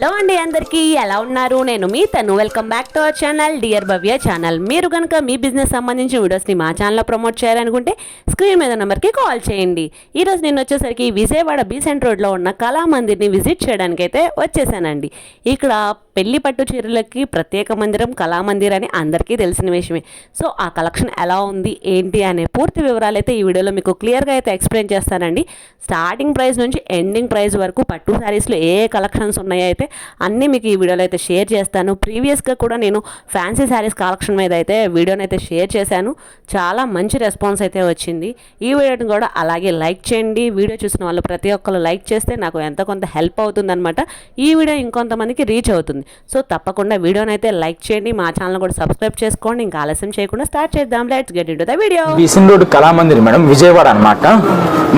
Hello అండి అందరికీ ఎలా ఉన్నారు? నేను మీ తను. Welcome back to our channel dear Bhavya channel మీరు కనుక మీ బిజినెస్ సంబంధించిన వీడియోస్ని మా ఛానల్లో ప్రమోట్ చేయాలనుకుంటే స్క్రీన్ మీద నెంబర్కి కాల్ చేయండి. ఈరోజు నేను వచ్చేసరికి విజయవాడ బీసెంట్ రోడ్లో ఉన్న కళామందిర్ని విజిట్ చేయడానికైతే వచ్చేసానండి. ఇక్కడ పెళ్ళి పట్టు చీరలకి ప్రత్యేక మందిరం కళామందిర్ అని అందరికీ తెలిసిన విషయమే. సో ఆ కలెక్షన్ ఎలా ఉంది ఏంటి అనే పూర్తి వివరాలు అయితే ఈ వీడియోలో మీకు క్లియర్గా అయితే ఎక్స్ప్లెయిన్ చేస్తానండి. స్టార్టింగ్ ప్రైస్ నుంచి ఎండింగ్ ప్రైస్ వరకు పట్టు శారీస్లో ఏ కలెక్షన్స్ ఉన్నాయో అయితే అన్నీ మీకు ఈ వీడియోలో అయితే షేర్ చేస్తాను. ప్రీవియస్గా కూడా నేను ఫ్యాన్సీ శారీస్ కలెక్షన్ మీద అయితే వీడియోని అయితే షేర్ చేశాను. చాలా మంచి రెస్పాన్స్ అయితే వచ్చింది. ఈ వీడియోని కూడా అలాగే లైక్ చేయండి. వీడియో చూసిన వాళ్ళు ప్రతి ఒక్కరు లైక్ చేస్తే నాకు ఎంత కొంత హెల్ప్ అవుతుందన్నమాట. ఈ వీడియో ఇంకొంతమందికి రీచ్ అవుతుంది. సో తప్పకుండా వీడియోని అయితే లైక్ చేయండి మా ఛానల్ కూడా సబ్స్క్రైబ్ చేసుకోండి ఇంకా ఆలస్యం చేయకుండా స్టార్ట్ చేద్దాం. Let's get into the video Besant road Kalamandir madam Vijayawada అన్నమాట.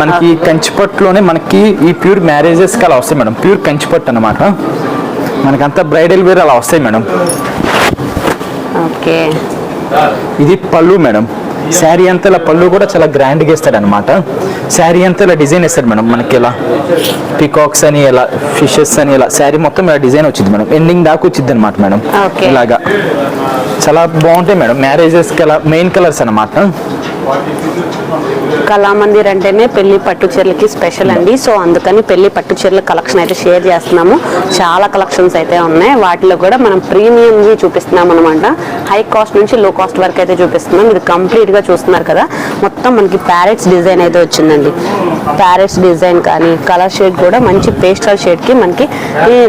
మనకి కంచిపట్టులోనే మనకి ఈ ప్యూర్ మ్యారేజెస్ అలా వస్తాయి మేడం ప్యూర్ కంచిపట్టు అన్నమాట. మనకంతా బ్రైడల్ వేర్ అలా వస్తాయి మేడం. ఓకే. ఇది పళ్ళు మేడం. శారీ అంతా ఇలా పళ్ళు కూడా చాలా గ్రాండ్గా ఇస్తాడు అనమాట శారీ అంతా ఇలా డిజైన్ ఇస్తాడు మేడం మనకి ఇలా. పికాక్స్ అని ఇలా ఫిషెస్ అని ఇలా. శారీ మొత్తం ఇలా డిజైన్ వచ్చింది మేడం. ఎండింగ్ దాకా వచ్చింది అనమాట మేడం. ఇలాగా. చాలా బాగుంటాయి మేడం. మ్యారేజెస్కి ఇలా మెయిన్ కలర్స్ అనమాట కళామందిర్ అంటేనే పెళ్ళి పట్టు చీరలకి స్పెషల్ అండి. సో అందుకని పెళ్ళి పట్టు చీరల కలెక్షన్ అయితే షేర్ చేస్తున్నాము. చాలా కలెక్షన్స్ అయితే ఉన్నాయి. వాటిలో కూడా మనం ప్రీమియం చూపిస్తున్నాం అనమాట హై కాస్ట్ నుంచి లో కాస్ట్ వరకు అయితే చూపిస్తున్నాం. ఇది కంప్లీట్గా చూస్తున్నారు కదా. మొత్తం మనకి ప్యారెట్స్ డిజైన్ అయితే వచ్చిందండి. ప్యారెట్స్ డిజైన్ కానీ కలర్ షేడ్ కూడా మంచి పేస్టల్ షేడ్కి మనకి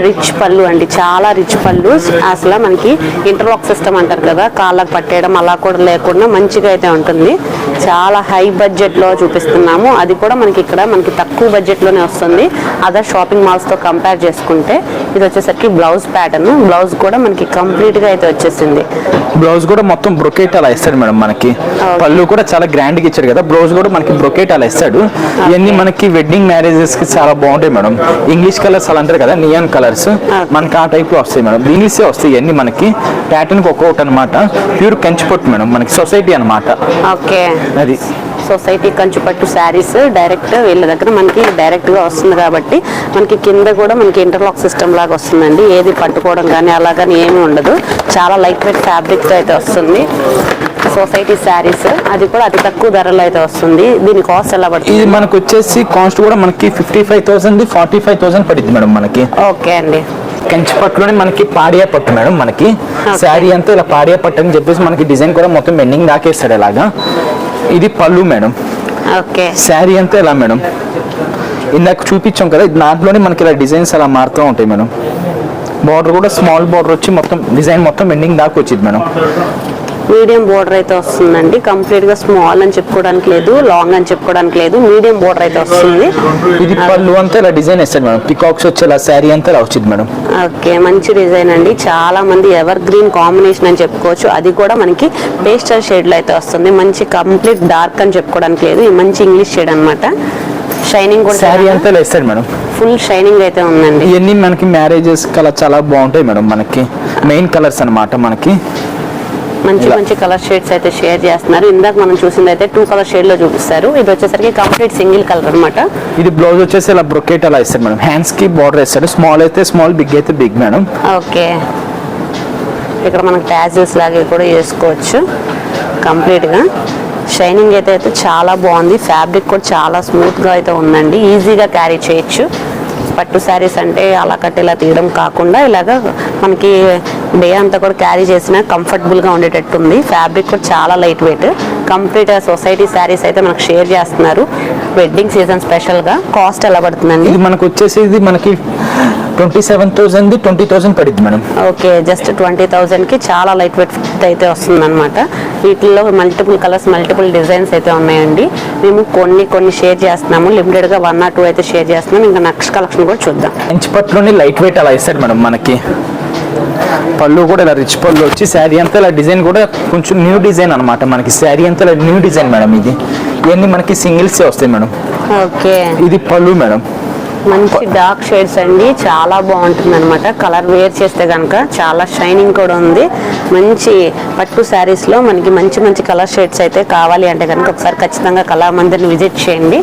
రిచ్ పళ్ళు అండి. చాలా రిచ్ పళ్ళు. అసలు మనకి ఇంటర్లాక్ సిస్టమ్ అంటారు కదా. కాళ్ళకు పట్టేయడం అలా కూడా లేకుండా మంచిగా అయితే ఉంటుంది. చాలా హై బడ్జెట్లో చూపిస్తున్నాము. అది కూడా మనకి ఇక్కడ మనకి తక్కువ బడ్జెట్లోనే వస్తుంది. అదర్ షాపింగ్ మాల్స్తో కంపేర్ చేసుకుంటే ఇది వచ్చేసరికి బ్లౌజ్ ప్యాటర్న్ బ్లౌజ్ కూడా మనకి కంప్లీట్గా అయితే వచ్చేసింది. బ్లౌజ్ కూడా మొత్తం బ్రొకేట్ అలా ఇస్తాడు మేడం మనకి. పళ్ళు కూడా చాలా గ్రాండ్గా ఇచ్చాడు కదా. బ్లౌజ్ కూడా మనకి బ్రొకేట్ అలా ఇస్తాడు. ఇవన్నీ మనకి వెడ్డింగ్ మ్యారేజెస్కి చాలా బాగుంటాయి మేడం. ఇంగ్లీష్ కలర్స్ అలా అంటారు కదా నియాన్ కలర్స్ మనకి ఆ టైప్లో వస్తాయి మేడం. ఇంగ్లీషే వస్తాయి ఇవన్నీ మనకి. ప్యాటర్న్కి ఒక్కొక్కటి అనమాట ప్యూర్ కంచిపొట్టు మేడం మనకి సొసైటీ అన్నమాట. ఓకే అది. సొసైటీ కంచుపట్టు శారీస్ డైరెక్ట్ వీళ్ళ దగ్గర మనకి డైరెక్ట్గా వస్తుంది కాబట్టి మనకి కింద కూడా మనకి ఇంటర్లాక్ సిస్టమ్ లాగా వస్తుందండి. ఏది పట్టుకోవడం కానీ అలా కానీ ఏమీ ఉండదు. చాలా లైట్ వెయిట్ ఫ్యాబ్రిక్తో అయితే వస్తుంది. సొసైటీ శారీస్ అది కూడా అతి తక్కువ ధరలో అయితే వస్తుంది. దీని కాస్ట్ ఎలా ఇది పడుతుంది మనకు వచ్చేసి కాస్ట్ కూడా మనకి fifty five thousand forty five thousand పడింది మేడం మనకి. ఓకే అండి. కంచి పట్టులోనే మనకి పాడియా పట్టు మేడం మనకి. శారీ అంతా ఇలా పాడియా పట్టు అని చెప్పేసి మనకి డిజైన్ కూడా మొత్తం ఎండింగ్ దాకేస్తాడు ఇలాగా. ఇది పళ్ళు మేడం. ఓకే. శారీ అంతా ఇలా మేడం. ఇందాక చూపించాం కదా దాంట్లోనే మనకి ఇలా డిజైన్స్ అలా మారుతూ ఉంటాయి మేడం. బార్డర్ కూడా స్మాల్ బార్డర్ వచ్చి మొత్తం డిజైన్ మొత్తం ఎండింగ్ దాకా వచ్చింది మేడం. మీడియం బోర్డర్ అయితే వస్తుందండి. కంప్లీట్గా స్మాల్ అని చెప్పుకోవడానికి లేదు లాంగ్ అని చెప్పుకోవడానికి లేదు మీడియం బోర్డర్ అయితే వస్తుంది. ఇది పళ్ళు అంతా ఇలా డిజైన్ వేస్తాడు మేడం. పికాక్స్ వచ్చి ఇలా శారీ అంతా ఇలా వచ్చింది మేడం. ఓకే మంచి డిజైన్ అండి. చాలా మంది ఎవర్ గ్రీన్ కాంబినేషన్ అని చెప్పుకోవచ్చు. అది కూడా మనకి పేస్టల్ షేడ్లో అయితే వస్తుంది. మంచి కంప్లీట్ డార్క్ అని చెప్పుకోవడానికి లేదు. మంచి ఇంగ్లీష్ షేడ్ అన్నమాట. షైనింగ్ శారీ కూడా అంతా ఇలా వేస్తాడు మేడం. ఫుల్ షైనింగ్ అయితే ఉందండి. ఇవన్నీ మనకి మ్యారేజెస్ కలర్ చాలా బాగుంటాయి మేడం మనకి. మెయిన్ కలర్స్ అన్నమాట మనకి. మంచి. మంచి కలర్ షేడ్స్ అయితే షేర్ చేస్తున్నారు. ఇందాక మనం చూసింది అయితే టూ కలర్ షేడ్లో చూపిస్తారు. ఇది వచ్చేసరికి కంప్లీట్ సింగిల్ కలర్ అన్నమాట. ఇది బ్లౌజ్ వచ్చేసి ఇలా బ్రొకేట్ అలా ఇస్తాడు మేడం. హ్యాండ్స్కి బార్డర్ వేస్తాడు స్మాల్ అయితే స్మాల్ బిగ్ అయితే బిగ్ మేడం. ఓకే. ఇక్కడ మనకు ట్యాజెస్ లాగా కూడా వేసుకోవచ్చు. కంప్లీట్గా షైనింగ్ అయితే అయితే చాలా బాగుంది. ఫ్యాబ్రిక్ కూడా చాలా స్మూత్గా అయితే ఉందండి. ఈజీగా క్యారీ చేయొచ్చు. పట్టు శారీస్ అంటే అలా కట్టి ఇలా తీయడం కాకుండా ఇలాగా మనకి డే అంతా కూడా క్యారీ చేసినా కంఫర్టబుల్గా ఉండేటట్టు ఉంది. ఫ్యాబ్రిక్ కూడా చాలా light weight complete society saris అయితే మనకు షేర్ చేస్తున్నారు. వెడ్డింగ్ సీజన్ స్పెషల్గా కాస్ట్ ఎలా పడుతుందండి? మనకు వచ్చేసి ఇది మనకి twenty seven thousand twenty thousand పడింది మేడం. ఓకే జస్ట్ ట్వంటీ కి చాలా లైట్ వెయిట్ ఫిట్ అయితే వస్తుంది అనమాట వీటిల్లో మల్టిపుల్ కలర్స్ మల్టిపుల్ డిజైన్స్ అయితే ఉన్నాయండి. మేము కొన్ని కొన్ని షేర్ చేస్తున్నాము. లిమిటెడ్గా వన్ ఆర్ టూ అయితే షేర్ చేస్తున్నాం ఇంకా నెక్స్ట్ కలెక్షన్ కూడా చూద్దాం. మంచి పట్టులోని లైట్ వెయిట్ అలా ఇస్తాడు మేడం మనకి. పళ్ళు కూడా ఇలా రిచ్ పళ్ళు వచ్చి శారీ అంతా ఇలా డిజైన్ కూడా కొంచెం న్యూ డిజైన్ అన్నమాట మనకి. శారీ అంతా ఇలా న్యూ డిజైన్ మేడం ఇది. ఇవన్నీ మనకి సింగిల్సే వస్తాయి మేడం. ఓకే. ఇది పళ్ళు మేడం. మంచి డార్క్ షేడ్స్ అండి. చాలా బాగుంటుంది అనమాట కలర్ వేర్ చేస్తే కనుక చాలా షైనింగ్ కూడా ఉంది. మంచి పట్టు శారీస్లో మనకి మంచి మంచి కలర్ షేడ్స్ అయితే కావాలి అంటే కనుక ఒకసారి ఖచ్చితంగా కళామందిర్ని విజిట్ చేయండి.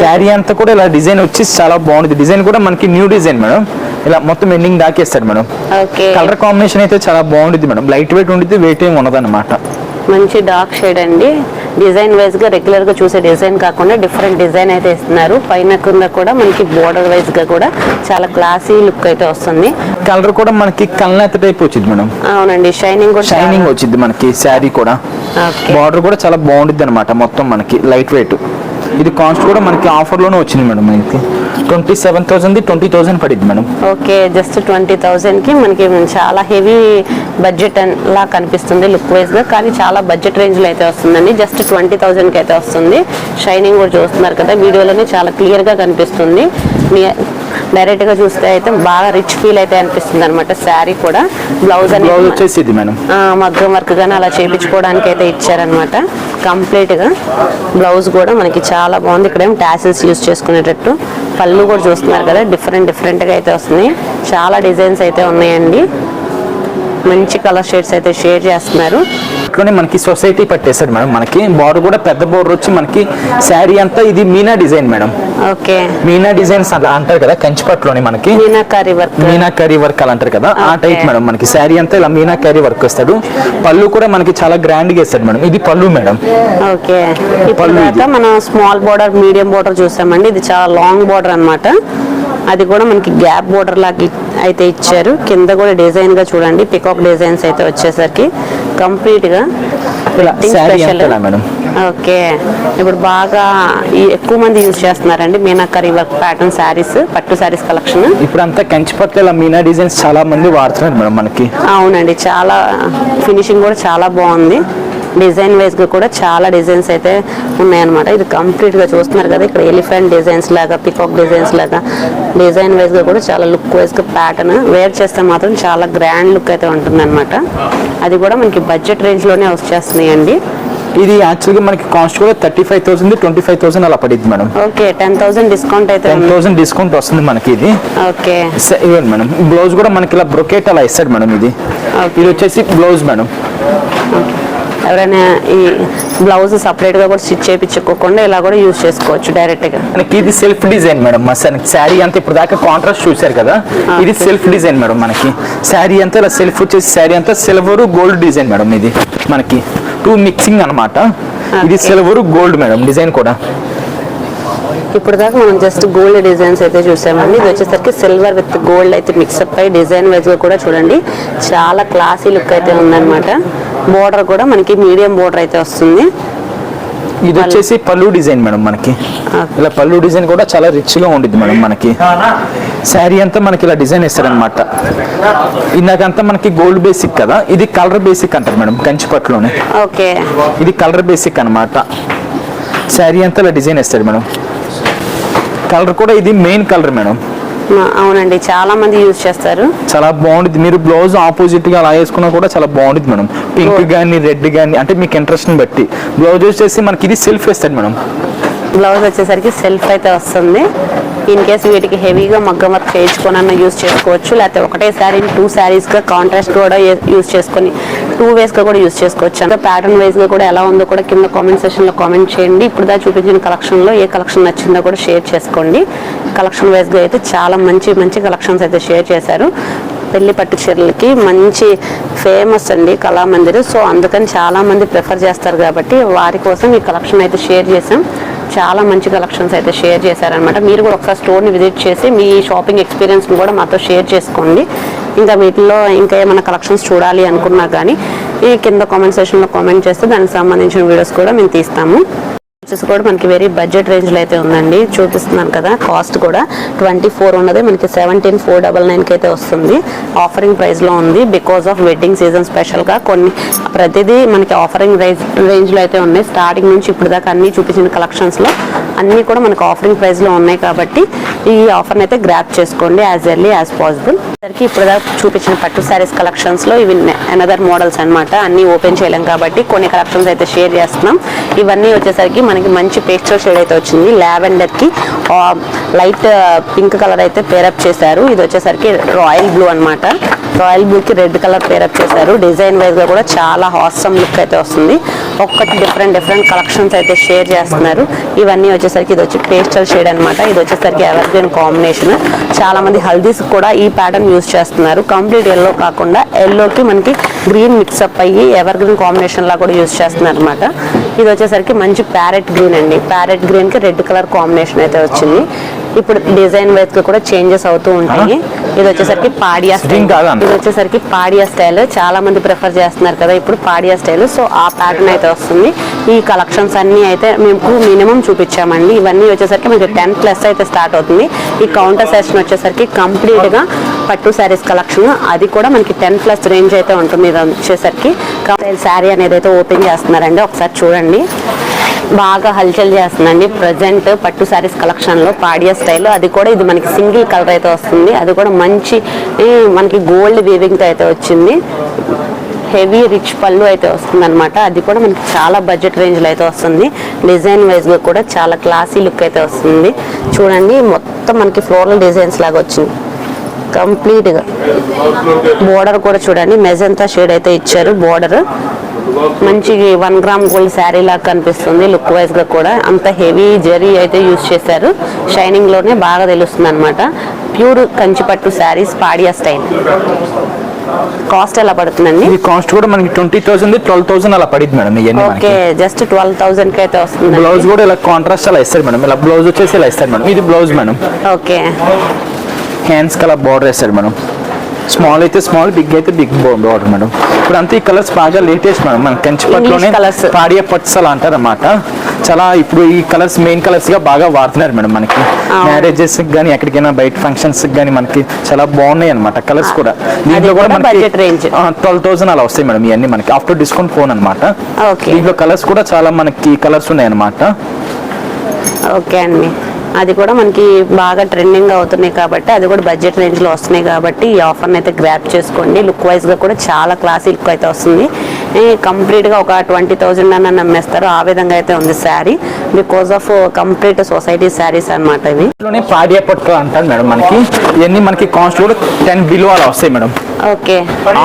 శారీ అంతా కూడా ఇలా డిజైన్ వచ్చి చాలా బాగుంటుంది డిజైన్ కూడా మనకి న్యూ డిజైన్ మేడం. ఇలా మొత్తం ఎండింగ్ దాకేస్తాడు మేడం. ఓకే. కలర్ కాంబినేషన్ అయితే చాలా బాగుంటుంది మేడం. లైట్ వెయిట్ ఉండిద్ది వెయిట్ ఏమి ఉండదు అనమాట మంచి డార్క్ షేడ్ అండి. డిజైన్ వైజ్గా రెగ్యులర్గా చూసే డిజైన్ కాకుండా డిఫరెంట్ డిజైన్ అయితే ఇస్తున్నారు. పైన కింద కూడా మనకి బోర్డర్ వైజ్గా కూడా చాలా క్లాసీ లుక్ అయితే వస్తుంది. కలర్ కూడా మనకి కల్నేత టైప్ వచ్చింది మేడం. అవునండి షైనింగ్ కూడా షైనింగ్ వచ్చింది మనకి శారీ కూడా. బార్డర్ కూడా చాలా బాగుంటుంది అనమాట మొత్తం మనకి లైట్ వెయిట్ ఇది కాస్ట్ కూడా మనకి ఆఫర్లోనే వచ్చింది మేడం మనకి. Twenty seven thousand twenty thousand పడింది మేడం. ఓకే జస్ట్ ట్వంటీ థౌజండ్కి మనకి చాలా హెవీ బడ్జెట్ లా కనిపిస్తుంది లుక్ వైజ్గా కానీ చాలా బడ్జెట్ రేంజ్లో అయితే వస్తుందండి. జస్ట్ ట్వంటీ థౌజండ్కి అయితే వస్తుంది. షైనింగ్ కూడా చూస్తున్నారు కదా వీడియోలోనే చాలా క్లియర్గా కనిపిస్తుంది. మీ గా చూస్తే అయితే బాగా రిచ్ ఫీల్ అయితే అనిపిస్తుంది అనమాట శారీ కూడా బ్లౌజ్ అనేది మేడం. మగ్గం వర్క్ గానీ అలా చేయించుకోవడానికి అయితే ఇచ్చారనమాట కంప్లీట్గా బ్లౌజ్ కూడా మనకి చాలా బాగుంది. ఇక్కడేం టాసిల్స్ యూస్ చేసుకునేటట్టు. పళ్ళు కూడా చూస్తున్నారు కదా డిఫరెంట్ డిఫరెంట్గా అయితే వస్తుంది చాలా డిజైన్స్ అయితే ఉన్నాయండి. మంచి కలర్ షేడ్స్ అయితే షేర్ చేస్తున్నారు. ఇట్లోనే మనకి సొసైటీ పట్టేస్తాడు మేడం. మనకి బార్డర్ కూడా పెద్ద బార్డర్ వచ్చి మనకి శారీ అంతా ఇది meena design madam. Okay. Meena designs అంటారు కదా కంచిపట్లోని మనకి. మీనాకారి వర్క్. మీనా కర్రీ వర్క్ అలా అంటారు కదా ఆ. టైప్ మేడం మనకి. శారీ అంతా ఇలా మీనా కర్రీ వర్క్ వస్తాడు. పళ్ళు కూడా మనకి చాలా గ్రాండ్గా ఇస్తాడు మేడం. ఇది పళ్ళు మేడం. ఓకే. ఇప్పుడు మనం స్మాల్ బోర్డర్ మీడియం బోర్డర్ చూసామండి. ఇది చాలా లాంగ్ బోర్డర్ అన్నమాట. అది కూడా మనకి గ్యాప్ బోర్డర్ లాగా అయితే ఇచ్చారు. కింద కూడా డిజైన్గా చూడండి. పికాక్ డిజైన్స్ అయితే వచ్చేసరికి కంప్లీట్గా ఓకే. ఇప్పుడు బాగా ఎక్కువ మంది యూజ్ చేస్తున్నారండి మీనాకరి వర్క్ ప్యాటర్న్ శారీస్ పట్టు శారీస్ కలెక్షన్ ఇప్పుడు అంతా కంచిపట్ల ఇలా మీనా డిజైన్స్ చాలా మంది వాడుతున్నారు మేడం మనకి. అవునండి. చాలా ఫినిషింగ్ కూడా చాలా బాగుంది. డిజైన్ వైజ్గా కూడా చాలా డిజైన్స్ అయితే ఉన్నాయన్నమాట. ఇది కంప్లీట్గా చూస్తున్నారు కదా ఇక్కడ ఎలిఫెంట్ డిజైన్స్ లాగా పికాక్ డిజైన్స్ లాగా డిజైన్ వైజ్గా కూడా చాలా లుక్ వైజ్గా ప్యాటర్న్ వేర్ చేస్తే మాత్రం చాలా గ్రాండ్ లుక్ అయితే ఉంటుంది అది కూడా మనకి బడ్జెట్ రేంజ్లోనే వచ్చేస్తున్నాయండి ఇది యాక్చువల్గా మనకి కాస్ట్ కూడా thirty five thousand twenty five thousand అలా పడింది madam. Okay ten thousand discount అయితే టెన్ థౌసండ్ డిస్కౌంట్ వస్తుంది మనకి ఇది. ఓకే. ఇవ్వండి మేడం బ్లౌజ్ కూడా మనకి ఇలా బ్రొకేట్ అలా ఇస్తాడు మేడం ఇది. ఇది వచ్చేసి బ్లౌజ్ మేడం. ఎవరైనా ఈ బ్లౌజ్ సపరేట్గా కూడా స్టిచ్ చేయించుకోకుండా ఇలా కూడా యూజ్ చేసుకోవచ్చు డైరెక్ట్గా. మనకి ఇది సెల్ఫ్ డిజైన్ మేడం మా శారీ అంతా ఇప్పుడు దాకా కాంట్రాస్ట్ చూశారు కదా? ఇది సెల్ఫ్ డిజైన్ మేడం మనకి. శారీ అంతా ఇలా సెల్ఫ్ వచ్చేసి శారీ అంతా సిల్వర్ గోల్డ్ డిజైన్ మేడం ఇది మనకి. టూ మిక్సింగ్ అన్నమాట. ఇది. సిల్వర్ గోల్డ్ మేడం డిజైన్ కూడా. ఇప్పుడు దాకా మనం జస్ట్ గోల్డ్ డిజైన్స్ అయితే చూసామండి. ఇది వచ్చేసరికి సిల్వర్ విత్ గోల్డ్ అయితే మిక్సప్ అయి డిజైన్ వైజ్గా కూడా చూడండి. చాలా క్లాసీ లుక్ అయితే ఉందన్నమాట. బోర్డర్ కూడా మనకి మీడియం బోర్డర్ అయితే వస్తుంది. ఇది వచ్చేసి పళ్ళు డిజైన్ మేడం మనకి. ఇలా పళ్ళు డిజైన్ కూడా చాలా రిచ్గా ఉండిద్ది మేడం మనకి. శారీ అంతా మనకి ఇలా డిజైన్ ఇస్తారనమాట ఇందాకంతా మనకి గోల్డ్ బేసిక్ కదా ఇది కలర్ బేసిక్ అంటారు మేడం కంచిపట్లోనే ఓకే. ఇది కలర్ బేసిక్ అన్నమాట. శారీ అంతా ఇలా డిజైన్ ఇస్తాడు మేడం. కలర్ కూడా ఇది మెయిన్ కలర్ మేడం. అవునండి చాలా మంది యూజ్ చేస్తారు. చాలా బాగుంటుంది మీరు బ్లౌజ్ ఆపోజిట్గా అలా వేసుకున్నా కూడా చాలా బాగుంటుంది మేడం. పింక్. కానీ రెడ్ కానీ అంటే మీకు ఇంట్రెస్ట్ని బట్టి. బ్లౌజ్ వచ్చేసి మనకి ఇది సెల్ఫ్ వేస్తాడు మేడం. బ్లౌజ్ వచ్చేసరికి సెల్ఫ్ అయితే వస్తుంది. ఇన్ కేస్ వీటికి హెవీగా మగ్గం వర్క్ చేయించుకోనన్నా యూజ్ చేసుకోవచ్చు లేకపోతే ఒకటే శారీని టూ శారీస్గా కాంట్రాస్ట్ కూడా యూస్ చేసుకొని టూ వేస్గా కూడా యూజ్ చేసుకోవచ్చు. అంటే ప్యాటర్న్ వైజ్గా కూడా ఎలా ఉందో కూడా కింద కామెంట్ సెషన్లో కామెంట్ చేయండి. ఇప్పుడు దా చూపించిన కలెక్షన్లో ఏ కలెక్షన్ నచ్చిందో కూడా షేర్ చేసుకోండి. కలెక్షన్ వైజ్గా అయితే చాలా మంచి మంచి కలెక్షన్స్ అయితే షేర్ చేశారు. పెళ్ళి పట్టు చీరలకి మంచి ఫేమస్ అండి కళామందిర్. సో అందుకని చాలామంది ప్రిఫర్ చేస్తారు కాబట్టి వారి కోసం ఈ కలెక్షన్ అయితే షేర్ చేసాం చాలా మంచి కలెక్షన్స్ అయితే షేర్ చేశారనమాట మీరు కూడా ఒకసారి స్టోర్ని విజిట్ చేసి మీ షాపింగ్ ఎక్స్పీరియన్స్ని కూడా మాతో షేర్ చేసుకోండి. ఇంకా వీటిలో ఇంకా ఏమైనా కలెక్షన్స్ చూడాలి అనుకున్నా కానీ ఈ కింద కామెంట్ సెషన్లో కామెంట్ చేస్తే దానికి సంబంధించిన వీడియోస్ కూడా మేము తీస్తాము. వచ్చేసి కూడా మనకి వెరీ బడ్జెట్ రేంజ్లో అయితే ఉందండి. చూపిస్తున్నాను కదా కాస్ట్ కూడా. ట్వంటీ ఫోర్ ఉన్నది మనకి సెవెంటీన్ ఫోర్ డబల్ నైన్కి అయితే వస్తుంది. ఆఫరింగ్ ప్రైస్లో ఉంది. బికాస్ ఆఫ్ వెడ్డింగ్ సీజన్ స్పెషల్గా కొన్ని ప్రతిదీ మనకి ఆఫరింగ్ రేంజ్ రేంజ్లో అయితే ఉన్నాయి. స్టార్టింగ్ నుంచి ఇప్పుడు దాకా అన్ని చూపించిన కలెక్షన్స్లో అన్నీ కూడా మనకి ఆఫరింగ్ ప్రైస్లో ఉన్నాయి కాబట్టి ఈ ఆఫర్ని అయితే గ్రాప్ చేసుకోండి యాజ్ ఎర్లీ యాజ్ పాసిబుల్ సరికి ఇప్పుడు దాకా చూపించిన పట్టు శారీస్ కలెక్షన్స్లో ఇవి అనదర్ మోడల్స్ అన్నమాట. అన్నీ ఓపెన్ చేయలేం కాబట్టి కొన్ని కలెక్షన్స్ అయితే షేర్ చేస్తున్నాం. ఇవన్నీ వచ్చేసరికి మనకి మంచి పేస్టల్ షేడ్ అయితే వచ్చింది. లావెండర్కి లైట్ పింక్ కలర్ అయితే పేరప్ చేశారు. ఇది వచ్చేసరికి రాయల్ బ్లూ అన్నమాట. రాయల్ బ్లూ కి రెడ్ కలర్ పేరప్ చేశారు. డిజైన్ వైజ్గా కూడా చాలా హాసమ్ లుక్ అయితే వస్తుంది. ఒక్కటి డిఫరెంట్ డిఫరెంట్ కలెక్షన్స్ అయితే షేర్ చేస్తున్నారు. ఇవన్నీ వచ్చేసరికి ఇది వచ్చి పేస్టల్ షేడ్ అనమాట ఇది వచ్చేసరికి ఎవర్ గ్రీన్ కాంబినేషన్ చాలా మంది హల్దీస్ కూడా ఈ ప్యాటర్న్ యూస్ చేస్తున్నారు. కంప్లీట్ ఎల్లో కాకుండా ఎల్లోకి మనకి గ్రీన్ మిక్సప్ అయ్యి ఎవర్ గ్రీన్ కాంబినేషన్ లా కూడా యూజ్ చేస్తున్నారు అనమాట ఇది వచ్చేసరికి మంచి ప్యారెట్ గ్రీన్ అండి. ప్యారెట్ గ్రీన్కి రెడ్ కలర్ కాంబినేషన్ అయితే వచ్చింది. ఇప్పుడు డిజైన్ వైజ్ కూడా చేంజెస్ అవుతూ ఉంటాయి. ఇది వచ్చేసరికి పాడియా స్టైల్? ఇది వచ్చేసరికి పాడియా స్టైల్ చాలా మంది ప్రిఫర్ చేస్తున్నారు కదా ఇప్పుడు పాడియా స్టైల్ సో ఆ ప్యాటర్న్ అయితే వస్తుంది. ఈ కలెక్షన్స్ అన్ని అయితే మేము మినిమం చూపించామండి. ఇవన్నీ వచ్చేసరికి మీకు టెన్ ప్లస్ అయితే స్టార్ట్ అవుతుంది. ఈ కౌంటర్ సెషన్ వచ్చేసరికి కంప్లీట్గా పట్టు శారీస్ కలెక్షన్ అది కూడా మనకి టెన్ ప్లస్ రేంజ్ అయితే ఉంటుంది. ఇది వచ్చేసరికి శారీ అనేది అయితే ఓపెన్ చేస్తున్నారండి. ఒకసారి చూడండి. బాగా హల్చల్ చేస్తుందండి. ప్రజెంట్ పట్టు శారీస్ కలెక్షన్లో పాడియా స్టైల్ అది కూడా ఇది మనకి సింగిల్ కలర్ అయితే వస్తుంది. అది కూడా మంచి మనకి గోల్డ్ వీవింగ్తో అయితే వచ్చింది. హెవీ రిచ్ పళ్ళు అయితే వస్తుంది అనమాట అది కూడా మనకి చాలా బడ్జెట్ రేంజ్లో అయితే వస్తుంది. డిజైన్ వైజ్గా కూడా చాలా క్లాసీ లుక్ అయితే వస్తుంది. చూడండి మొత్తం మనకి ఫ్లోరల్ డిజైన్స్ లాగా వచ్చింది. కంప్లీట్గా బోర్డర్ కూడా చూడండి మెజంతా షేడ్ అయితే ఇచ్చారు బోర్డర్. మంచి వన్ గ్రామ్ గోల్డ్ శారీ లాగా కనిపిస్తుంది లుక్ వైజ్గా కూడా. అంత హెవీ జరీ అయితే యూజ్ చేశారు. షైనింగ్లోనే బాగా తెలుస్తుంది అనమాట ప్యూర్ కంచిపట్టు శారీస్ పాడియా స్టైల్. కాస్ట్ ఎలా పడుతుందండి? ఈ కాస్ట్ కూడా మనకి ట్వంటీ థౌసండ్ ట్వెల్వ్ థౌసండ్ అలా పడింది మేడం ఇవన్నీ మనకి. ఓకే జస్ట్ ట్వెల్వ్ థౌసండ్కి అయితే వస్తుంది బ్లౌజ్ కూడా ఇలా కాంట్రాస్ట్ అలా ఇస్తారు మేడం. ఇలా బ్లౌజ్ వచ్చేసి ఇలా ఇస్తారు మేడం. ఇది బ్లౌజ్ మేడం. ఓకే. హ్యాండ్స్ కలా బార్డర్ వేస్తారు మేడం. స్మాల్ అయితే స్మాల్ బిగ్ అయితే బిగ్ బార్డర్ మేడం. ఇప్పుడు అంతా ఈ కలర్స్ బాగా లేటెస్ట్ మేడం. మన కంచిపట్లోనే. పాడియా పట్స్ అలా అంటారు అనమాట చాలా ఇప్పుడు ఈ కలర్స్ మెయిన్ కలర్స్గా బాగా వాడుతున్నారు మేడం మనకి. మ్యారేజెస్ కానీ ఎక్కడికైనా బయట ఫంక్షన్స్ కానీ మనకి చాలా బాగున్నాయి అనమాట కలర్స్ కూడా. దీంట్లో కూడా మనకి. ట్వెల్వ్ థౌసండ్ అలా వస్తాయి మేడం ఇవన్నీ మనకి. ఆఫ్టర్ డిస్కౌంట్ ఫోన్ అనమాట. దీంట్లో కలర్స్ కూడా చాలా మనకి కలర్స్ ఉన్నాయి అనమాట ఓకే అండి. అది కూడా మనకి బాగా ట్రెండింగ్ అవుతున్నాయి కాబట్టి అది కూడా బడ్జెట్ రేంజ్లో వస్తున్నాయి కాబట్టి ఈ ఆఫర్ని అయితే గ్రాప్ చేసుకోండి. లుక్ వైజ్గా కూడా చాలా క్లాసీ లుక్ అయితే వస్తుంది. కంప్లీట్గా ఒక ట్వంటీ థౌజండ్ అన్న నమ్మేస్తారు. ఆ విధంగా అయితే ఉంది sari because of complete society saris అన్నమాట ఇవి. పాడియా పట్టు అంటారు మేడం మనకి. ఇవన్నీ మనకి కాస్ట్ కూడా టెన్ బిలో అలా వస్తాయి మేడం. ఓకే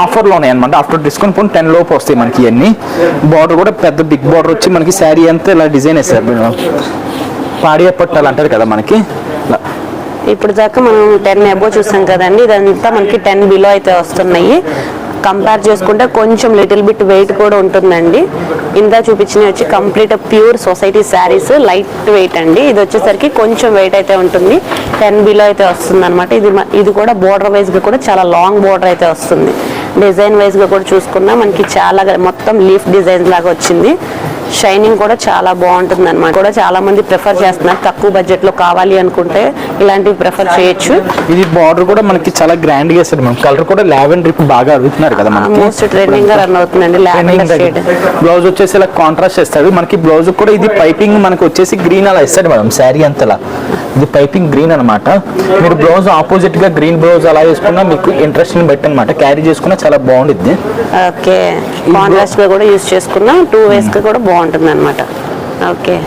ఆఫర్లో ఉన్నాయి అనమాట ఆఫ్టర్ డిస్కౌంట్ పోనీ టెన్ లోపు వస్తాయి మనకి ఇవన్నీ. బార్డర్ కూడా పెద్ద బిగ్ బార్డర్ వచ్చి మనకి శారీ అంతా ఇలా డిజైన్ వేస్తారు మేడం. పాడియా పట్టాలు అంటారు కదా మనకి. ఇప్పుడు దాకా మనం టెన్ అబో చూసాం కదండి ఇదంతా మనకి టెన్ బిలో అయితే వస్తున్నాయి. కంపేర్ చేసుకుంటే కొంచెం లిటిల్ బిట్ వెయిట్ కూడా ఉంటుందండి. ఇందా చూపించినవి వచ్చి complete pure society saris light weight అండి. ఇది వచ్చేసరికి కొంచెం వెయిట్ అయితే ఉంటుంది. టెన్ బిలో అయితే వస్తుంది అనమాట ఇది ఇది కూడా బోర్డర్ వైజ్గా కూడా చాలా లాంగ్ బోర్డర్ అయితే వస్తుంది. డిజైన్ వైజ్గా కూడా చూసుకున్నా మనకి చాలా మొత్తం లీఫ్ డిజైన్ లాగా వచ్చింది. షైనింగ్ కూడా చాలా బాగుంటుంది అనమాట కూడా చాలా మంది ప్రిఫర్ చేస్తున్నారు. తక్కువ బడ్జెట్లో కావాలి అనుకుంటే ఇలాంటివి ప్రిఫర్ చేయొచ్చు. ఇది బార్డర్ కూడా మనకి చాలా గ్రాండ్గా వేస్తారు మేడం కలర్ కూడా లావెండర్ ఇప్పుడు బాగా అడుగుతున్నారు కదా మనకి. మోస్ట్ ట్రెండింగ్గా రన్ అవుతుందండి లావెండర్ షేడ్ బ్లౌజ్ వచ్చేసి ఇలా కాంట్రాస్ట్ ఇస్తాడు మనకి బ్లౌజ్ కూడా ఇది పైపింగ్ మనకి వచ్చేసి గ్రీన్ అలా ఇస్తాడు మేడం శారీ అంతలా. ఇది పైపింగ్ గ్రీన్ అన్నమాట. మీరు బ్లౌజ్ ఆపోజిట్గా గ్రీన్ బ్లౌజ్ అలా వేసుకున్నా మీకు ఇంట్రెస్ట్ బట్టి అనమాట క్యారీ చేసుకున్నా చాలా బాగుంటుంది ఓకే. కాంట్రాస్ట్గా కూడా యూస్ చేసుకున్నా టూ వేస్గా కూడా బాగుంటుంది అనమాట ఓకే.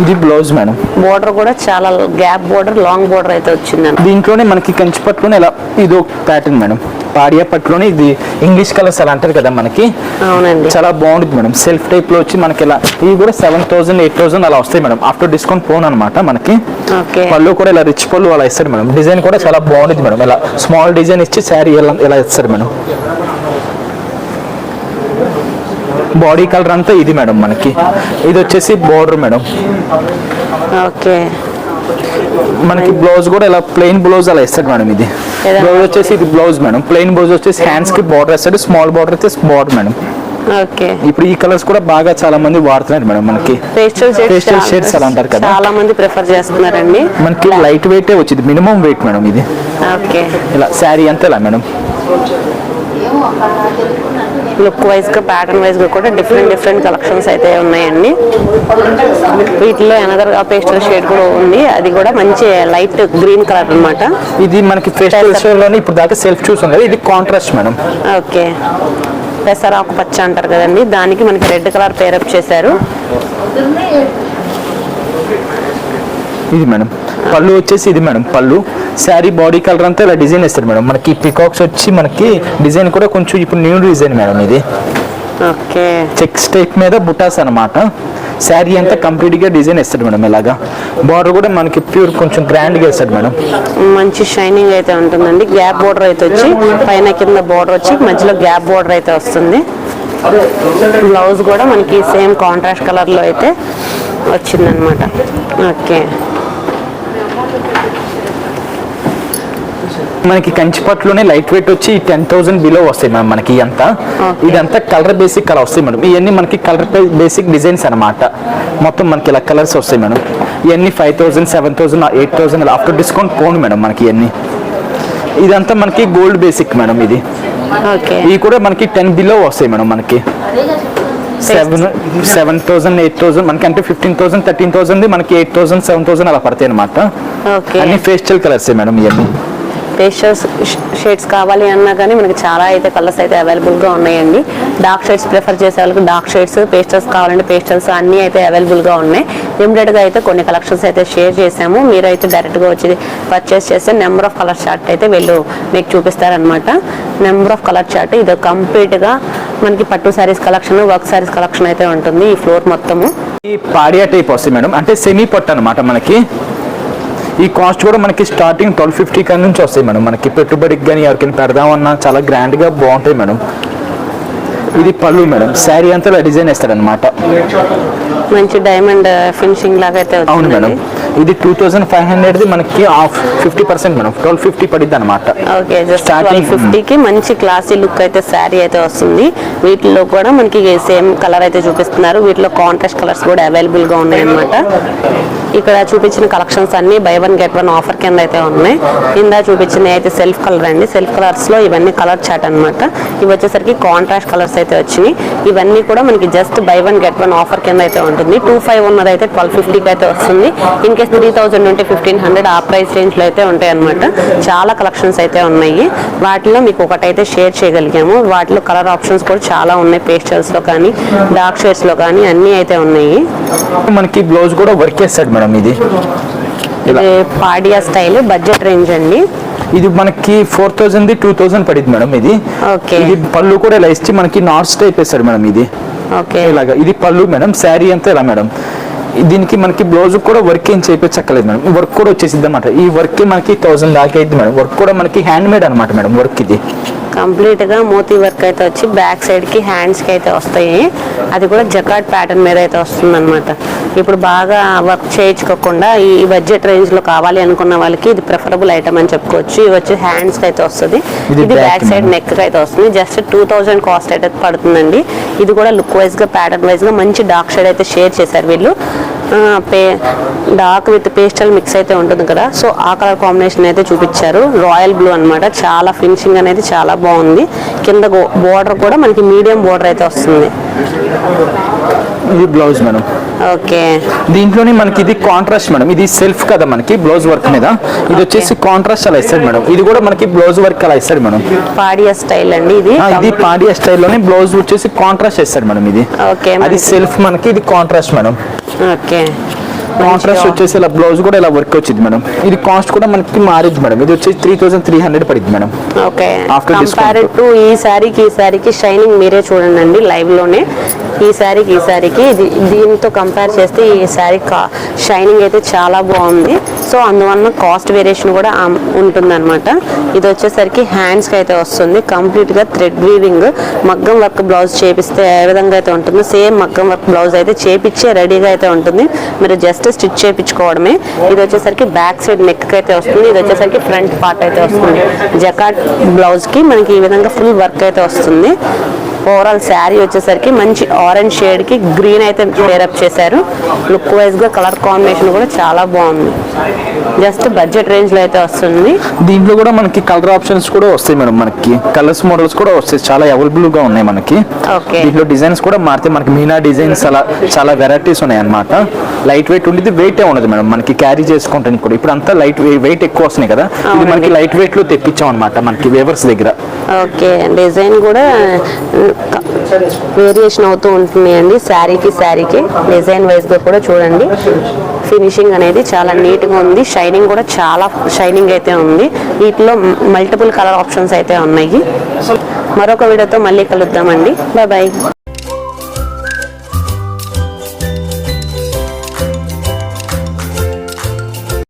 ఇది బ్లౌజ్ మేడం. బోర్డర్ కూడా చాలా గ్యాప్ బోర్డర్ లాంగ్ బోర్డర్ అయితే వచ్చింది దీంట్లోనే మనకి కంచి పట్టులోనే ఇలా ఇది ఒక ప్యాటర్న్ మేడం. పాడియా పట్టులోనే ఇది ఇంగ్లీష్ కలర్స్ అలా అంటారు కదా మనకి. అవునండి. చాలా బాగుంటుంది మేడం. సెల్ఫ్ టైప్లో వచ్చి మనకి ఇలా ఇవి కూడా సెవెన్ థౌసండ్ ఎయిట్ థౌసండ్ అలా వస్తాయి మేడం. ఆఫ్టర్ డిస్కౌంట్ ఫోన్ అనమాట మనకి. ఓకే. పళ్ళు కూడా ఇలా రిచ్ పళ్ళు అలా ఇస్తారు మేడం. డిజైన్ కూడా చాలా బాగుంటుంది మేడం. ఇలా స్మాల్ డిజైన్ ఇచ్చి శారీ ఇలా ఇలా ఇస్తారు మేడం. బాడీ కలర్ అంతా ఇది మేడం మనకి. ఇది వచ్చేసి బోర్డర్ మేడం. ఓకే. మనకి బ్లౌజ్ కూడా ఇలా ప్లెయిన్ బ్లౌజ్ అలా ఇస్తాడు మేడం ఇది. బ్లౌజ్ వచ్చేసి ఇది బ్లౌజ్ మేడం. ప్లెయిన్ బ్లౌజ్ వచ్చేసి హ్యాండ్స్కి బార్డర్ వేస్తాడు స్మాల్ బార్డర్ అయితే బార్డర్ మేడం. ఓకే. ఇప్పుడు ఈ కలర్స్ కూడా బాగా చాలా మంది వాడుతున్నారు మేడం మనకి. పేస్టల్ shades అలా అంటారు కదా. చాలా మంది ప్రిఫర్ చేస్తున్నారండి. మనకి లైట్ వెయిట్ వచ్చింది మినిమం వెయిట్ మేడం ఇది. ఓకే. ఇలా శారీ అంతా ఇలా మేడం. లుక్ వైజ్గా ప్యాటర్న్ వైజ్గా కూడా డిఫరెంట్ డిఫరెంట్ కలెక్షన్స్ అయితే ఉన్నాయండి. వీటిలో అనదర్ పేస్టల్ షేడ్ కూడా ఉంది. అది కూడా మంచి లైట్ గ్రీన్ కలర్ అన్నమాట. ఇది మనకి లోనే ఇప్పుడు దాకా సెల్ఫ్ చూసాం కదా ఇది కాంట్రాస్ట్ మేడం ఓకే. పెసరాకు పచ్చ అంటారు కదండి. దానికి మనకి రెడ్ కలర్ పేరప్ చేశారు. ఇది మేడం పళ్ళు వచ్చేసి ఇది మేడం పళ్ళు. శారీ బాడీ కలర్ అంతా ఇలా డిజైన్ ఇస్తారు మేడం. మనకి పికాక్స్ వచ్చి మనకి డిజైన్ కూడా కొంచెం ఇప్పుడు న్యూ డిజైన్ మేడం ఇది. ఓకే. చెక్స్ టైప్ మీద బుటాస్ అన్నమాట. శారీ అంతా కంప్లీట్గా డిజైన్ ఇస్తాడు మేడం ఇలాగా. బార్డర్ కూడా మనకి ప్యూర్ కొంచెం గ్రాండ్గా ఇస్తాడు మేడం. మంచి షైనింగ్ అయితే ఉంటుందండి. గ్యాప్ బోర్డర్ అయితే వచ్చి పైన కింద బోర్డర్ వచ్చి మధ్యలో గ్యాప్ బోర్డర్ అయితే వస్తుంది. బ్లౌజ్ కూడా మనకి సేమ్ కాంట్రాస్ట్ కలర్లో అయితే వచ్చిందనమాట ఓకే. మనకి కంచిపట్లోనే లైట్ వెయిట్ వచ్చి టెన్ థౌసండ్ బిలో వస్తాయి మేడం మనకి అంతా. Okay. ఇదంతా కలర్ బేసిక్ కలర్ వస్తాయి మేడం ఇవన్నీ మనకి కలర్ బేసిక్ డిజైన్స్ అన్నమాట. మొత్తం మనకి ఇలా కలర్స్ వస్తాయి మేడం ఇవన్నీ five thousand seven thousand eight thousand after discount పోను మేడం మనకి ఇవన్నీ ఇదంతా మనకి గోల్డ్ బేసిక్ మేడం ఇది. ఇవి కూడా మనకి టెన్ బిలో వస్తాయి మేడం మనకి. Seven seven thousand eight thousand మనకి అంటే ఫిఫ్టీన్ థౌసండ్ థర్టీన్ థౌసండ్ మనకి ఎయిట్ థౌసండ్ సెవెన్ థౌసండ్ అలా పడతాయి అనమాట అన్ని ఫేస్టల్ కలర్స్ మేడం ఇవన్నీ పేస్టల్స్ షేడ్స్ కావాలి అన్నా కానీ మనకి చాలా అయితే కలర్స్ అయితే అవైలబుల్గా ఉన్నాయండి. డార్క్ షేడ్స్ ప్రిఫర్ చేసే వాళ్ళకి డార్క్ షేడ్స్ పేస్టల్స్ కావాలంటే పేస్టల్స్ అన్నీ అయితే అవైలబుల్గా ఉన్నాయి. లిమిటెడ్గా అయితే కొన్ని కలెక్షన్స్ అయితే షేర్ చేసాము మీరు అయితే డైరెక్ట్గా వచ్చి పర్చేస్ చేస్తే నెంబర్ ఆఫ్ కలర్ చార్ట్ అయితే వీళ్ళు మీకు చూపిస్తారనమాట నెంబర్ ఆఫ్ కలర్ చార్ట్ ఇది కంప్లీట్గా మనకి పట్టు saris collection work saris collection అయితే ఉంటుంది ఈ ఫ్లోర్ మొత్తము. ఈ పాడియా టైప్ వస్తుంది మేడం. అంటే సెమీ పట్టు అనమాట మనకి. ఈ కాస్ట్ కూడా మనకి స్టార్టింగ్ ట్వెల్వ్ ఫిఫ్టీ కాడి నుంచి వస్తాయి మేడం. మనకి పెట్టుబడికి కానీ ఎవరికైనా పెడదామన్నా చాలా గ్రాండ్గా బాగుంటాయి మేడం. ఇది పళ్ళు మేడం. శారీ అంతా డిజైన్ వేస్తారనమాట మంచి డైమండ్ ఫినిషింగ్ లాగా అయితే అవును మేడం. ఇది టూ థౌసండ్ ఫైవ్ హండ్రెడ్ది మనకి off fifty percent madam twelve fifty పడిద్ది అనమాట ఓకే ట్వెల్వ్ ఫిఫ్టీకి మంచి క్లాసీ లుక్ అయితే శారీ అయితే వస్తుంది. వీటిలో కూడా మనకి సేమ్ కలర్ అయితే చూపిస్తున్నారు. వీటిలో కాంట్రాస్ట్ కలర్స్ కూడా అవైలబుల్గా ఉన్నాయి అన్నమాట ఇక్కడ చూపించిన కలెక్షన్స్ అన్ని buy one get one offer కింద అయితే ఉన్నాయి. కింద చూపించిన అయితే సెల్ఫ్ కలర్ అండి. సెల్ఫ్ కలర్స్లో ఇవన్నీ కలర్ చాట్ అన్నమాట. ఇవి వచ్చేసరికి కాంట్రాస్ట్ కలర్స్ అయితే వచ్చినాయి. ఇవన్నీ కూడా మనకి just buy one get one offer కింద అయితే ఉంటుంది. టూ ఫైవ్ ఉన్నది అయితే ట్వెల్వ్ ఫిఫ్టీకి అయితే వస్తుంది. ఇన్ కేస్ త్రీ థౌసండ్ ఉంటే ఫిఫ్టీన్ హండ్రెడ్ ఆ ప్రైస్ రేంజ్లో అయితే ఉంటాయి అనమాట చాలా కలెక్షన్స్ అయితే ఉన్నాయి. వాటిలో మీకు ఒకటైతే షేర్ చేయగలిగాము. వాటిలో కలర్ ఆప్షన్స్ కూడా చాలా ఉన్నాయి. పేస్టల్స్లో కానీ డార్క్ షేడ్స్లో కానీ అన్ని అయితే ఉన్నాయి. మనకి బ్లౌజ్ కూడా వర్క్ చేస్తాడు మేడం ఇది. పాడియా స్టైల్ బడ్జెట్ రేంజ్ అండి. ఇది మనకి ఫోర్ థౌసండ్ టూ థౌసండ్ పడింది మేడం ఇది. ఓకే. ఇది పళ్ళు కూడా ఇలా ఇచ్చి మనకి నాట్స్ టైప్ వేస్తాడు మేడం ఇది. ఓకే. ఇలాగా. ఇది పళ్ళు మేడం శారీ అంతా ఇలా మేడం. దీనికి మనకి బ్లౌజ్ కూడా వర్క్ ఏం చేయించక్కలేదు మేడం. వర్క్ కూడా వచ్చేసింది అనమాట ఈ వర్క్ మనకి థౌసండ్ దాకా అయింది మేడం. వర్క్ కూడా మనకి హ్యాండ్ మేడ్ అనమాట మేడం వర్క్ ఇది. కంప్లీట్గా మోతీ వర్క్ అయితే వచ్చి బ్యాక్ సైడ్కి హ్యాండ్స్కి అయితే వస్తాయి. అది కూడా జకాట్ ప్యాటర్న్ మీద అయితే వస్తుంది అనమాట ఇప్పుడు బాగా వర్క్ చేయించుకోకుండా ఈ బడ్జెట్ రేంజ్లో కావాలి అనుకున్న వాళ్ళకి ఇది ప్రిఫరబుల్ ఐటమ్ అని చెప్పుకోవచ్చు. ఇది వచ్చి హ్యాండ్స్కి అయితే వస్తుంది. ఇది బ్యాక్ సైడ్ మేడం. నెక్ అయితే వస్తుంది. జస్ట్ టూ థౌజండ్ కాస్ట్ అయితే పడుతుందండి. ఇది కూడా లుక్ వైజ్గా ప్యాటర్న్ వైజ్గా మంచి డార్క్ షేడ్ అయితే షేర్ చేశారు వీళ్ళు. పే డార్క్ విత్ పేస్టల్ మిక్స్ అయితే ఉంటుంది కదా. సో ఆ కలర్ కాంబినేషన్ అయితే చూపించారు. రాయల్ బ్లూ అన్నమాట. చాలా ఫినిషింగ్ అనేది చాలా బాగుంది. కింద బోర్డర్ కూడా మనకి మీడియం బోర్డర్ అయితే వస్తుంది. ఇది బ్లౌజ్ మేడం. ఓకే. దీంట్లోనే మనకి ఇది కాంట్రాస్ట్ మేడం. ఇది సెల్ఫ్ కదా మనకి బ్లౌజ్ వర్క్ మీద. ఇది వచ్చేసి కాంట్రాస్ట్ అలా ఇస్తాడు మేడం. ఇది కూడా మనకి బ్లౌజ్ వర్క్ అలా ఇస్తాడు మేడం. పాడియా స్టైల్ అండి ఇది. ఇది పాడియా స్టైల్లోనే బ్లౌజ్ వచ్చేసి కాంట్రాస్ట్ ఇస్తాడు మేడం ఇది. ఓకే అది సెల్ఫ్ మనకి ఇది కాంట్రాస్ట్ మేడం. ఓకే. కాంట్రాస్ట్ వచ్చేసి ఇలా బ్లౌజ్ కూడా ఇలా వర్క్ వచ్చింది మేడం ఇది కాస్ట్ కూడా మనకి మారేది మేడం ఇది వచ్చేసి త్రీ థౌసండ్ త్రీ హండ్రెడ్ పడింది మేడం ఓకే టు ఈ శారీకి ఈ శారీకి షైనింగ్ మీరే చూడండి లైవ్లోనే. ఈ శారీకి ఈ ఇది దీంతో కంపేర్ చేస్తే ఈ శారీ షైనింగ్ అయితే చాలా బాగుంది. సో అందువల్ల కాస్ట్ వేరియేషన్ కూడా ఉంటుంది అనమాట ఇది వచ్చేసరికి హ్యాండ్స్కి అయితే వస్తుంది. కంప్లీట్గా థ్రెడ్ వీవింగ్ మగ్గం వర్క్ బ్లౌజ్ చేపిస్తే ఏ విధంగా అయితే ఉంటుందో సేమ్ మగ్గం వర్క్ బ్లౌజ్ అయితే చేపించే రెడీగా అయితే ఉంటుంది. మీరు జస్ట్ స్టిచ్ చేయించుకోవడమే. ఇది వచ్చేసరికి బ్యాక్ సైడ్ నెక్ అయితే వస్తుంది. ఇది వచ్చేసరికి ఫ్రంట్ పార్ట్ అయితే వస్తుంది. జకాట్ బ్లౌజ్కి మనకి ఈ విధంగా ఫుల్ వర్క్ అయితే వస్తుంది. ఓవరాల్ శారీ వచ్చేసరికి మంచి ఆరెంజ్ షేడ్కి గ్రీన్ అయితే పేరప్ చేశారు. లుక్ వైజ్గా కలర్ కాంబినేషన్ కూడా చాలా బాగుంది. జస్ట్ బడ్జెట్ రేంజ్లో అయితే వస్తుంది. దీంట్లో కూడా మనకి కలర్ ఆప్షన్స్ కూడా వస్తాయి మేడం మనకి. కలర్స్ మోడల్స్ కూడా వస్తాయి. చాలా అవైలబుల్గా ఉన్నాయి మనకి. ఓకే దీంట్లో డిజైన్స్ కూడా మారితే మనకి మీనా డిజైన్స్ అలా చాలా వెరైటీస్ ఉన్నాయి అన్నమాట లైట్ వెయిట్ ఉండేది వెయిట్ ఏ ఉండదు మేడం. మనకి క్యారీ చేసుకుంటానికి కూడా. ఇప్పుడు అంతా లైట్ వెయిట్ ఎక్కువ వస్తున్నాయి కదా. ఇది. మనకి లైట్ వెయిట్లో తెప్పించాం అనమాట మనకి వేవర్స్ దగ్గర. ఓకే డిజైన్ కూడా వేరియేషన్ అవుతూ ఉంటున్నాయండి శారీకి శారీకి డిజైన్ వైజ్గా కూడా చూడండి. ఫినిషింగ్ అనేది చాలా నీట్గా ఉంది. షైనింగ్ కూడా చాలా షైనింగ్ అయితే ఉంది. వీటిలో మల్టిపుల్ కలర్ ఆప్షన్స్ అయితే ఉన్నాయి. మరొక వీడియోతో మళ్ళీ కలుద్దామండి. Bye bye.